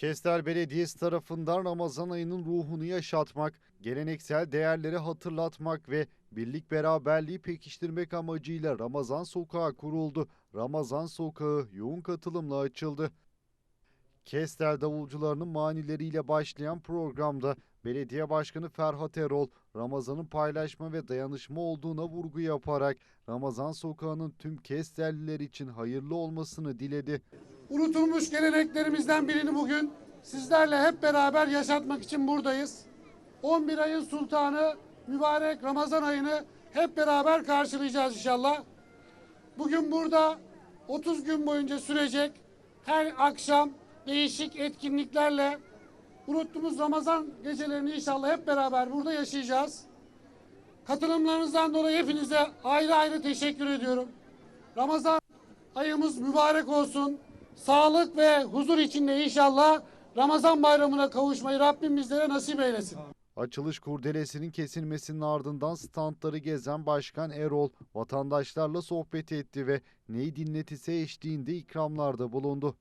Kestel Belediyesi tarafından Ramazan ayının ruhunu yaşatmak, geleneksel değerleri hatırlatmak ve birlik beraberliği pekiştirmek amacıyla Ramazan Sokağı kuruldu. Ramazan Sokağı yoğun katılımla açıldı. Kestel davulcularının manileriyle başlayan programda Belediye Başkanı Ferhat Erol, Ramazan'ın paylaşma ve dayanışma olduğuna vurgu yaparak Ramazan Sokağı'nın tüm Kestelliler için hayırlı olmasını diledi. Unutulmuş geleneklerimizden birini bugün sizlerle hep beraber yaşatmak için buradayız. 11 ayın sultanı mübarek Ramazan ayını hep beraber karşılayacağız inşallah. Bugün burada 30 gün boyunca sürecek her akşam değişik etkinliklerle unuttuğumuz Ramazan gecelerini inşallah hep beraber burada yaşayacağız. Katılımlarınızdan dolayı hepinize ayrı ayrı teşekkür ediyorum. Ramazan ayımız mübarek olsun. Sağlık ve huzur içinde inşallah Ramazan bayramına kavuşmayı Rabbim bizlere nasip eylesin. Açılış kurdelesinin kesilmesinin ardından standları gezen Başkan Erol vatandaşlarla sohbet etti ve neyi dinletise eşliğinde ikramlarda bulundu.